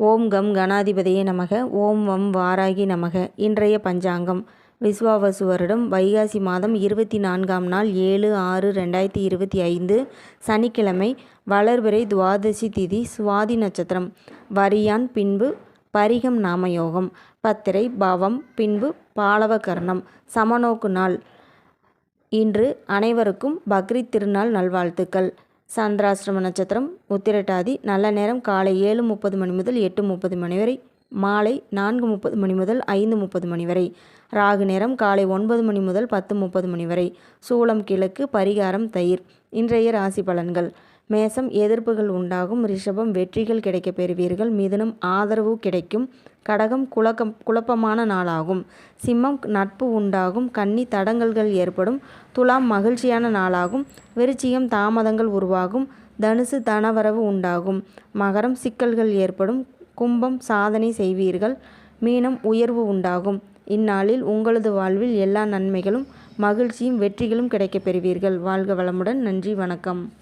ஓம் come கணாதிபதியே நமக. ஓம் வம் வாராகி நமக. இன்றைய பஞ்சாங்கம். விஸ்வாவசு வருடம் வைகாசி மாதம் இருபத்தி நான்காம் நாள் ஏழு ஆறு ரெண்டாயிரத்தி இருபத்தி ஐந்து. சனிக்கிழமை வளர்பிறை துவாதசி திதி சுவாதி நட்சத்திரம். வரியான் பின்பு பரிகம் நாமயோகம். பத்திரை பவம் பின்பு பாலவகர்ணம். சமநோக்கு நாள். இன்று அனைவருக்கும் பக்ரீத் திருநாள் நல்வாழ்த்துக்கள். சந்திராஷ்டிரம நட்சத்திரம் உத்திரட்டாதி நல்ல நேரம் காலை ஏழு முப்பது மணி முதல் எட்டு முப்பது மணி வரை மாலை நான்கு முப்பது மணி முதல் ஐந்து முப்பது மணி வரை ராகு நேரம் காலை ஒன்பது மணி முதல் பத்து முப்பது மணி வரை சூளம் கிழக்கு பரிகாரம் தயிர் இன்றைய ராசி பலன்கள். மேசம் எதிர்ப்புகள் உண்டாகும். ரிஷபம் வெற்றிகள் கிடைக்கப் பெறுவீர்கள். மிதுனம் ஆதரவு கிடைக்கும். கடகம் குழக்கம் குழப்பமான நாளாகும். சிம்மம் நட்பு உண்டாகும். கன்னி தடங்கல்கள் ஏற்படும். துலாம் மகிழ்ச்சியான நாளாகும். விருச்சியம் தாமதங்கள் உருவாகும். தனுசு தனவரவு உண்டாகும். மகரம் சிக்கல்கள் ஏற்படும். கும்பம் சாதனை செய்வீர்கள். மீனம் உயர்வு உண்டாகும். இந்நாளில் உங்களது வாழ்வில் எல்லா நன்மைகளும் மகிழ்ச்சியும் வெற்றிகளும் கிடைக்கப் பெறுவீர்கள். வாழ்க வளமுடன். நன்றி வணக்கம்.